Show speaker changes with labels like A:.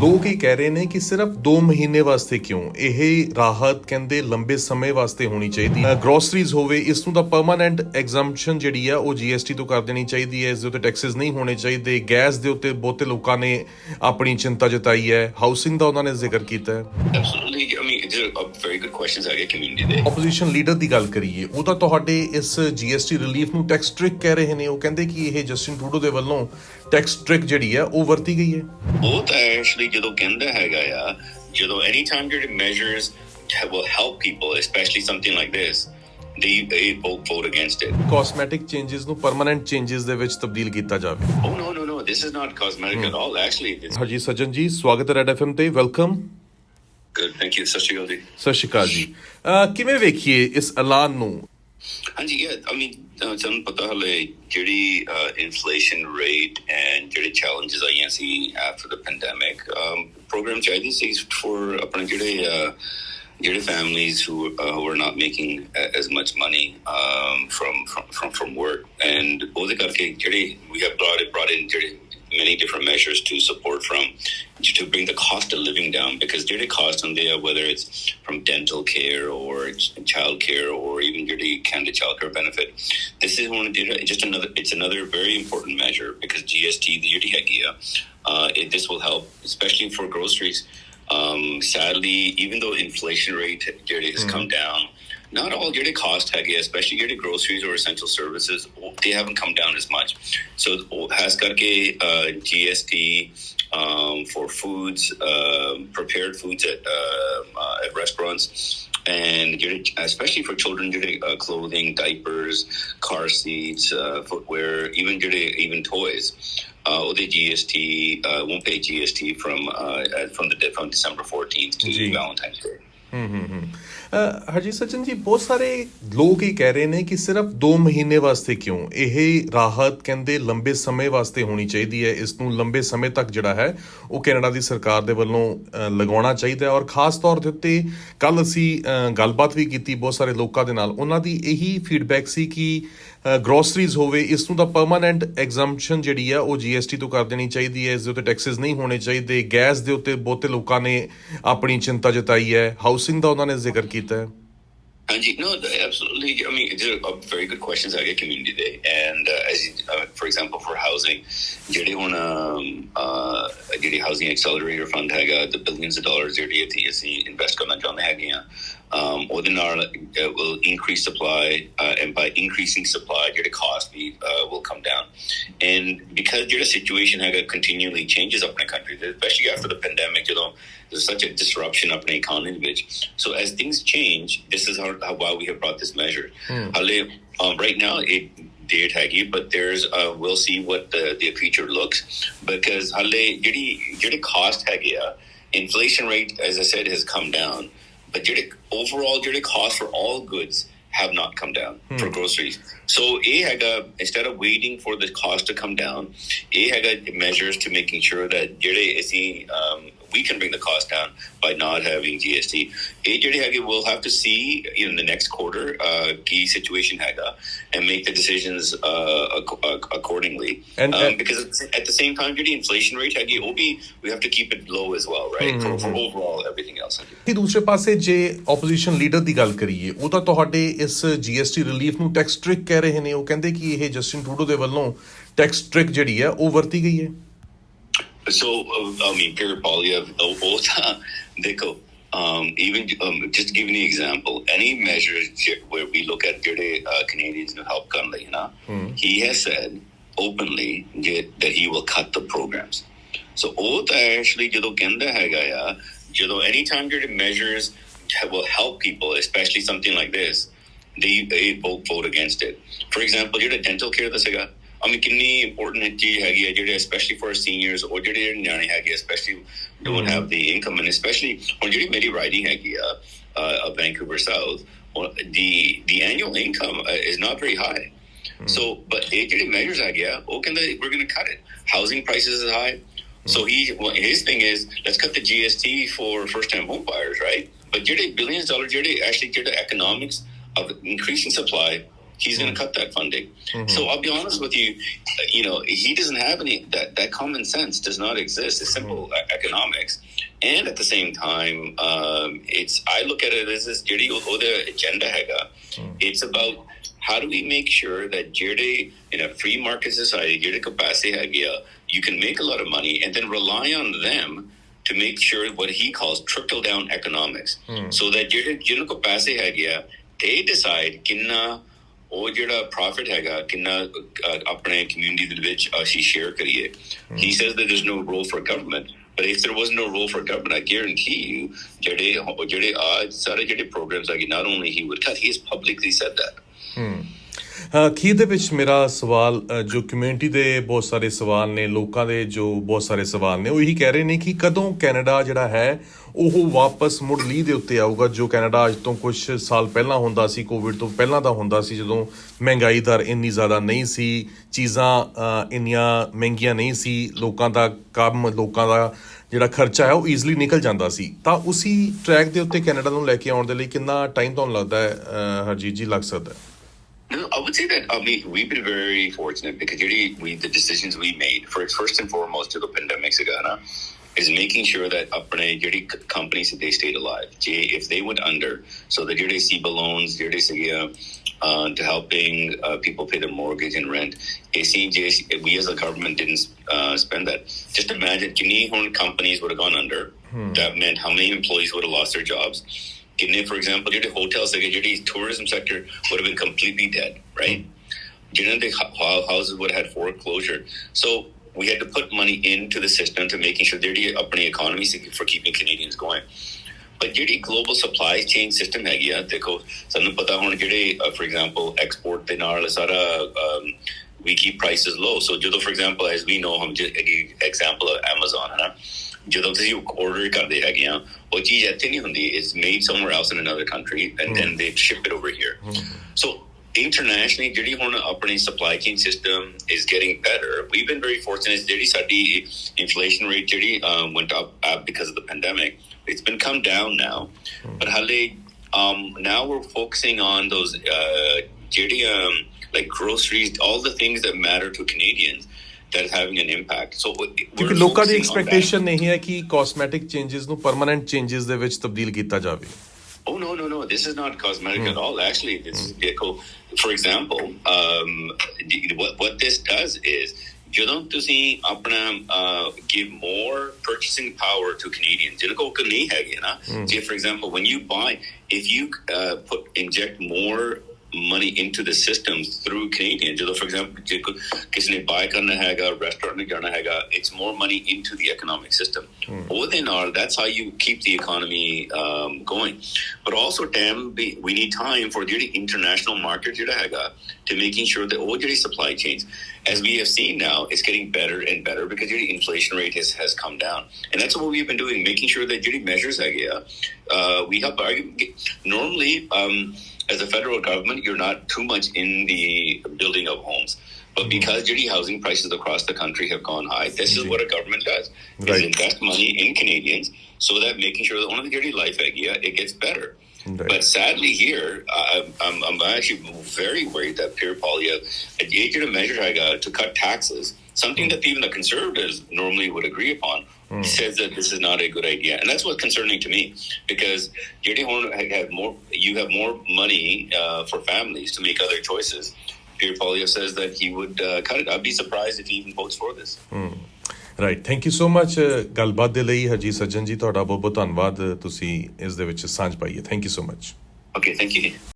A: ਲੋਕ ਇਹ ਕਹਿ ਰਹੇ ਨੇ ਕਿ ਸਿਰਫ 2 ਮਹੀਨੇ ਵਾਸਤੇ ਕਿਉਂ? ਇਹ ਰਾਹਤ ਕਹਿੰਦੇ ਲੰਬੇ ਸਮੇਂ ਵਾਸਤੇ ਹੋਣੀ ਚਾਹੀਦੀ ਹੈ। ਗਰੋਸਰੀਜ਼ ਹੋਵੇ ਇਸ ਨੂੰ ਤਾਂ ਪਰਮਾਨੈਂਟ ਐਗਜ਼ੈਂਪਸ਼ਨ ਜਿਹੜੀ ਆ ਉਹ GST ਤੋਂ ਕਰ ਦੇਣੀ ਚਾਹੀਦੀ ਹੈ। ਇਸ ਦੇ ਉੱਤੇ ਟੈਕਸਸ ਨਹੀਂ ਹੋਣੇ ਚਾਹੀਦੇ। ਗੈਸ ਦੇ ਉੱਤੇ ਬਹੁਤੇ ਲੋਕਾਂ ਨੇ ਆਪਣੀ ਚਿੰਤਾ ਜਤਾਈ ਹੈ। ਹਾਊਸਿੰਗ ਦਾ ਉਹਨਾਂ ਨੇ ਜ਼ਿਕਰ ਕੀਤਾ ਹੈ।
B: Mean, these are uh, very good questions I get community day.
A: Opposition leader ਦੀ ਗੱਲ ਕਰੀਏ ਉਹ ਤਾਂ ਤੁਹਾਡੇ ਇਸ GST ਰਿਲੀਫ ਨੂੰ ਟੈਕਸ ਟ੍ਰਿਕ ਕਹਿ ਰਹੇ ਨੇ। ਉਹ ਕਹਿੰਦੇ ਕਿ ਇਹ ਜਸਟਿਨ ਟਰੂਡੋ ਦੇ ਵੱਲੋਂ ਟੈਕਸ ਟ੍ਰਿਕ ਜਿਹੜੀ ਹੈ ਉਹ ਵਰਤੀ ਗਈ ਹੈ।
B: ਉਹ ਤਾਂ ਐਕਚੁਅਲੀ body ਜਦੋਂ ਕਹਿੰਦਾ ਹੈਗਾ ਆ ਜਦੋਂ ਐਨੀ ਟਾਈਮ ਜਿਹੜੇ measures will help people especially something like this they they vote, vote against it
A: cosmetic changes ਨੂੰ permanent changes ਦੇ ਵਿੱਚ ਤਬਦੀਲ ਕੀਤਾ ਜਾਵੇ
B: oh no no no this is not cosmetic hmm. at all actually this
A: ਹਾਂਜੀ ਸਜਨ ਜੀ ਸਵਾਗਤ ਹੈ red FM ਤੇ welcome
B: good thank you Sat Sri Akal ਜੀ
A: ਸਤਿ ਸ਼੍ਰੀ ਅਕਾਲ ਜੀ ਕਿਵੇਂ ਵੇਖੀਏ ਇਸ ਐਲਾਨ ਨੂੰ
B: ਹਾਂਜੀ ਯਾ ਆਈ ਮੀਨ ਤੁਹਾਨੂੰ ਪਤਾ ਹਲੇ ਜਿਹੜੀ ਇਨਫਲੇਸ਼ਨ ਰੇਟ ਐਂਡ ਜਿਹੜੇ ਚੈਲੰਜਸ ਆਈਆਂ ਸੀ ਆਫਟਰ ਦ ਪੈਂਡੈਮਿਕ ਪ੍ਰੋਗਰਾਮ ਚਾਹੀਦੀ ਸੀ ਆਪਣੇ ਜਿਹੜੇ ਜਿਹੜੇ families who uh, who are not making uh, as much money um, from, from from work. And ਉਹਦੇ ਕਰਕੇ ਜਿਹੜੇ we have brought brought in ਜਿਹੜੇ many different measures to support from to bring the cost of living down because dirty costs on there, whether it's from dental care or child care or even dirty Canada child care benefit, this is one just another it's another very important measure because GST the dirty idea. uh, it, this will help especially for groceries. Um, sadly, even though inflation rate dirty has mm-hmm. come down not all ਜਿਹੜੇ cost ਹੈਗੇ ਆ, especially ਜਿਹੜੇ groceries or essential services ਉਹ- they haven't come down as much so ਉਹ ਖਾਸ ਕਰਕੇ uh, GST um, for foods um, prepared foods at, um, uh, at restaurants and ਜਿਹੜੇ especially for children ਜਿਹੜੇ uh, clothing diapers car seats uh, footwear even ਜਿਹੜੇ even toys uh, ਉਹਦੇ GST uh, won't pay GST from uh, uh, from the from December 14th to
A: ਜੀ।
B: Valentine's Day
A: ਹੂੰ ਹੂੰ ਹੂੰ। ਅਹ ਹਰਜੀ ਜੀ, ਬਹੁਤ ਸਾਰੇ ਲੋਕ ਇਹ ਕਹਿ ਰਹੇ ਨੇ ਕਿ ਸਿਰਫ 2 ਮਹੀਨੇ ਵਾਸਤੇ ਕਿਉਂ? ਇਹ ਰਾਹਤ ਕਹਿੰਦੇ ਲੰਬੇ ਸਮੇਂ ਵਾਸਤੇ ਹੋਣੀ ਚਾਹੀਦੀ ਹੈ। ਇਸ ਨੂੰ ਲੰਬੇ ਸਮੇਂ ਤੱਕ ਜਿਹੜਾ ਹੈ, ਉਹ ਕੈਨੇਡਾ ਦੀ ਸਰਕਾਰ ਦੇ ਵੱਲੋਂ ਲਗਾਉਣਾ ਚਾਹੀਦਾ ਹੈ। ਔਰ ਖਾਸ ਤੌਰ ਦੇ ਉੱਤੇ ਕੱਲ ਅਸੀਂ ਗੱਲਬਾਤ ਵੀ ਕੀਤੀ ਬਹੁਤ ਸਾਰੇ ਲੋਕਾਂ ਦੇ ਨਾਲ। ਉਹਨਾਂ ਦੀ ਇਹੀ ਫੀਡਬੈਕ ਸੀ ਕਿ ਗਰੋਸਰੀਜ਼ ਹੋਵੇ ਇਸ ਨੂੰ ਤਾਂ ਪਰਮਨੈਂਟ ਐਗਜ਼ੈਂਪਸ਼ਨ ਜਿਹੜੀ ਆ ਉਹ ਜੀਐਸਟੀ ਤੋਂ ਕਰ ਦੇਣੀ ਚਾਹੀਦੀ ਹੈ ਇਸ ਦੇ ਉੱਤੇ ਟੈਕਸਸ ਨਹੀਂ ਹੋਣੇ ਚਾਹੀਦੇ ਗੈਸ ਦੇ ਉੱਤੇ ਬਹੁਤੇ ਲੋਕਾਂ ਨੇ ਆਪਣੀ ਚਿੰਤਾ ਜਤਾਈ ਹੈ ਹਾਊਸਿੰਗ ਦਾ ਉਹਨਾਂ ਨੇ ਜ਼ਿਕਰ ਕੀਤਾ ਹੈ
B: ਹਾਂਜੀ no, absolutely. I mean, there are very good questions at your community day. And uh, as you, uh, for example, for housing, ਜਿਹੜੇ ਹੁਣ ਜਿਹੜੀ ਹਾਊਸਿੰਗ ਐਕਸਲਰੇਟਰ ਫੰਡ ਹੈਗਾ the billions of dollars ਜਿਹੜੀ ਅਸੀਂ ਇਨਵੈਸਟ ਕਰਨਾ ਚਾਹੁੰਦੇ ਹੈਗੇ ਆ um, ਉਹਦੇ ਨਾਲ uh, will increase supply uh, and by increasing supply, ਜਿਹੜੇ cost we uh, will come down. And because ਜਿਹੜਾ situation ਹੈਗਾ continually changes ਆਪਣੇ country, especially after the pandemic, ਜਦੋਂ there's such a disruption of an economy which so as things change this is how, how why we have brought this measure Hale, um, right now it date hagi but there's uh, we'll see what the, the future looks because hale, ਜਿਹੜੀ ਜਿਹੜੀ cost ਹੈਗੀ ਆ inflation rate as I said has come down but your overall your cost for all goods have not come down hmm. for groceries. So A Haga, instead of waiting for the cost to come down, A had measures to making sure that Jere is um, we can bring the cost down by not having GST. A ਜਿਹੜੇ ਹੈਗੇ we'll have to see in the next quarter uh, key situation haga and make the decisions uh, ac- ac- accordingly.
A: And-
B: um,
A: and-
B: because at the same time, ਜਿਹੜੀ inflation rate ਹੈਗੀ ਉਹ ਵੀ we have to keep it low as well, right? For, for overall everything else.
A: ਕਿ ਦੂਸਰੇ ਪਾਸੇ ਜੇ opposition leader ਦੀ ਗੱਲ ਕਰੀਏ ਉਹ ਤਾਂ ਤੁਹਾਡੇ ਇਸ GST ਰਿਲੀਫ ਨੂੰ ਟੈਕਸ ਟ੍ਰਿਕ ਕਹਿ ਰਹੇ ਨੇ ਉਹ ਕਹਿੰਦੇ ਕਿ ਇਹ ਜਸਟਿਨ ਟਰੂਡੋ ਦੇ ਵੱਲੋਂ ਟੈਕਸ ਟ੍ਰਿਕ ਜਿਹੜੀ ਹੈ ਉਹ ਵਰਤੀ ਗਈ ਹੈ
B: So, uh, I mean, Pierre Polyev, Ota, Diko, um, even um, just giving the example, any measures j- where we look at ਜਿਹੜੇ, uh, Canadians who help Gunley, you know, he has said openly j- that he will cut the programs. So, Ota actually, ਜਦੋਂ ਕਹਿੰਦਾ ਹੈਗਾ ਆ, ਜਦੋਂ anytime ਜਿਹੜੇ measures will help people, especially something like this, they, they vote, vote against it. For example, ਜਿਹੜਾ dental care ਦਾ ਸੀਗਾ, I mean, ਕਿੰਨੀ important ਚੀਜ਼ ਹੈਗੀ ਹੈ ਜਿਹੜੇ especially for seniors or ਜਿਹੜੇ ਨਿਆਣੇ ਹੈਗੇ especially don't have the income and especially ਹੁਣ ਜਿਹੜੀ ਮੇਰੀ riding ਹੈਗੀ ਆ uh, of Vancouver South well, the the annual income uh, is not very high so but ਇਹ ਜਿਹੜੇ measures ਹੈਗੇ ਆ ਉਹ ਕਹਿੰਦੇ we're going to cut it housing prices is high so he well, his thing is let's cut the GST for first time home buyers right but ਜਿਹੜੇ billions dollar ਜਿਹੜੇ actually ਜਿਹੜੇ economics of increasing supply He's going to hmm. cut that funding. Mm-hmm. So I'll be honest with you, you know, he doesn't have any that that common sense does not exist. It's simple mm-hmm. economics, and at the same time, um, it's I look at it as this dirty other agenda hega. Hmm. It's about how do we make sure that jirde in a free market society jirde capacity hagya you can make a lot of money and then rely on them to make sure what he calls trickle down economics hmm. so that jirde jirde capacity hagya they decide kinna ਉਹ ਜਿਹੜਾ profit ਹੈਗਾ ਕਿੰਨਾ ਅਹ, ਆਪਣੇ community ਦੇ ਵਿੱਚ ਅਸੀਂ share ਕਰੀਏ he says that there's no role for government but if there was no role for government I guarantee you ਜਿਹੜੇ ਜਿਹੜੇ ਆ ਸਾਰੇ ਜਿਹੜੇ programs ਹੈਗੇ not only he would cut he has publicly said that
A: ਅਖੀਰ ਦੇ ਵਿੱਚ ਮੇਰਾ ਸਵਾਲ ਜੋ ਕਮਿਊਨਿਟੀ ਦੇ ਬਹੁਤ ਸਾਰੇ ਸਵਾਲ ਨੇ, ਲੋਕਾਂ ਦੇ ਜੋ ਬਹੁਤ ਸਾਰੇ ਸਵਾਲ ਨੇ, ਉਹ ਇਹੀ ਕਹਿ ਰਹੇ ਨੇ ਕਿ ਕਦੋਂ ਕੈਨੇਡਾ ਜਿਹੜਾ ਹੈ, ਉਹ ਵਾਪਸ ਮੁੜ ਲੀਹ ਦੇ ਉੱਤੇ ਆਊਗਾ, ਜੋ ਕੈਨੇਡਾ ਅੱਜ ਤੋਂ ਕੁਝ ਸਾਲ ਪਹਿਲਾਂ ਹੁੰਦਾ ਸੀ ਕੋਵਿਡ ਤੋਂ ਪਹਿਲਾਂ ਦਾ ਹੁੰਦਾ ਸੀ, ਜਦੋਂ ਮਹਿੰਗਾਈ ਦਰ ਇੰਨੀ ਜ਼ਿਆਦਾ ਨਹੀਂ ਸੀ, ਚੀਜ਼ਾਂ ਇੰਨੀਆਂ ਮਹਿੰਗੀਆਂ ਨਹੀਂ ਸੀ, ਲੋਕਾਂ ਦਾ ਕੰਮ, ਲੋਕਾਂ ਦਾ ਜਿਹੜਾ ਖਰਚਾ ਹੈ, ਉਹ ਈਜ਼ਲੀ ਨਿਕਲ ਜਾਂਦਾ ਸੀ। ਤਾਂ ਉਸੇ ਟਰੈਕ ਦੇ ਉੱਤੇ ਕੈਨੇਡਾ ਨੂੰ ਲੈ ਕੇ ਆਉਣ ਦੇ ਲਈ ਕਿੰਨਾ ਟਾਈਮ ਤੁਹਾਨੂੰ ਲੱਗਦਾ ਹੈ ਹਰਜੀਤ ਜੀ, ਲੱਗ ਸਕਦਾ ਹੈ?
B: No, I would say that I mean we've been very fortunate because really we the decisions we made for first and foremost to the pandemic Ghana is making sure that really companies that they stayed alive. If they went under, so that they see balloons, they see uh, uh, to helping uh, people pay their mortgage and rent. ACJ, we as a government didn't uh, spend that. Just imagine, Canadian companies would have gone under. Hmm. That meant how many employees would have lost their jobs ਕਿੰਨੇ for example ਜਿਹੜੇ hotels ਸੀਗੇ ਜਿਹੜੀ tourism sector would have been completely dead right ਜਿਹਨਾਂ ਦੇ hu- hu- houses would have had foreclosure so we had to put money into the system to making sure ਜਿਹੜੀ ਆਪਣੀ economy C for keeping Canadians going but ਜਿਹੜੀ global supply chain system ਹੈਗੀ ਆ ਦੇਖੋ ਸਾਨੂੰ ਪਤਾ ਹੁਣ ਜਿਹੜੇ uh, for example export ਦੇ ਨਾਲ ਸਾਰਾ um, we keep prices low so ਜਦੋਂ for example as we know hmm just example of Amazon ਹੈ ਨਾ ਜਦੋਂ ਤੁਸੀਂ ਆਰਡਰ ਕਰਦੇ ਹੈਗੇ ਆ ਉਹ ਚੀਜ਼ ਇੱਥੇ ਨਹੀਂ ਹੁੰਦੀ it's made somewhere else in another country and then they ship it over here so internationally ਜਿਹੜੀ ਹੁਣ ਆਪਣੀ supply chain system is getting better we've been very fortunate ਜਿਹੜੀ ਸਾਡੀ inflation rate ਜਿਹੜੀ um, went up, up because of the pandemic it's been come down now but ਹਾਲੇ um, now we're focusing on those uh, ਜਿਹੜੀ um, like groceries all the things that matter to Canadians that's having an impact. So
A: ਕਿਉਂਕਿ ਲੋਕਾਂ ਦੀ expectation ਨਹੀਂ ਹੈ ਕਿ cosmetic changes ਨੂੰ permanent changes ਦੇ ਵਿੱਚ ਤਬਦੀਲ ਕੀਤਾ ਜਾਵੇ
B: Oh no no no! This is not cosmetic mm. at all. Actually, this mm. is cool. For example, um, what what this does is ਜਦੋਂ ਤੁਸੀਂ ਆਪਣਾ give more purchasing power to Canadians ਜਿਹਨਾਂ ਕੋਲ ਨਹੀਂ ਹੈਗੇ ਨਾ ਜੇ for example when you buy if you uh, put inject more money into the system through Canadian ਜਦੋਂ for example ਜੇ ਕੋਈ ਕਿਸੇ ਨੇ buy ਕਰਨਾ ਹੈਗਾ restaurant ਨੇ ਜਾਣਾ ਹੈਗਾ it's more money into the economic system ਉਹਦੇ ਨਾਲ that's how you keep the economy um, going but also damn we, we need time for ਜਿਹੜੀ international market ਜਿਹੜਾ ਹੈਗਾ to making sure that all ਜਿਹੜੀ supply chains as we have seen now it's getting better and better because ਜਿਹੜੀ inflation rate has, has come down and that's what we've been doing making sure that ਜਿਹੜੀ measures ਹੈਗੇ ਆ uh, we help argue normally um, as a federal government, you're not too much in the building of homes. But mm-hmm. because duty housing prices across the country have gone high, this is mm-hmm. what a government does: is invest money in Canadians so that making sure that only dirty life idea it gets better.
A: Right.
B: But sadly, here I'm I'm, actually very worried that Pierre Polyev, a agent of measure to cut taxes, something mm-hmm. that even the conservatives normally would agree upon, says that this is not a good idea, and that's what's concerning to me because ਜਿਹੜੇ ਹੁਣ have more, you have more money uh, for families to make other choices. Pierre Poilievre says that he would uh, cut it. I'd be surprised if he even votes for this.
A: Right thank you so much ਗੱਲਬਾਤ ਦੇ ਲਈ ਹਰਜੀਤ ਸੱਜਣ ਜੀ ਤੁਹਾਡਾ ਬਹੁਤ ਬਹੁਤ ਧੰਨਵਾਦ ਤੁਸੀਂ ਇਸ ਦੇ ਵਿੱਚ ਸਾਂਝ ਪਾਈ ਹੈ thank you so much
B: Okay, thank you.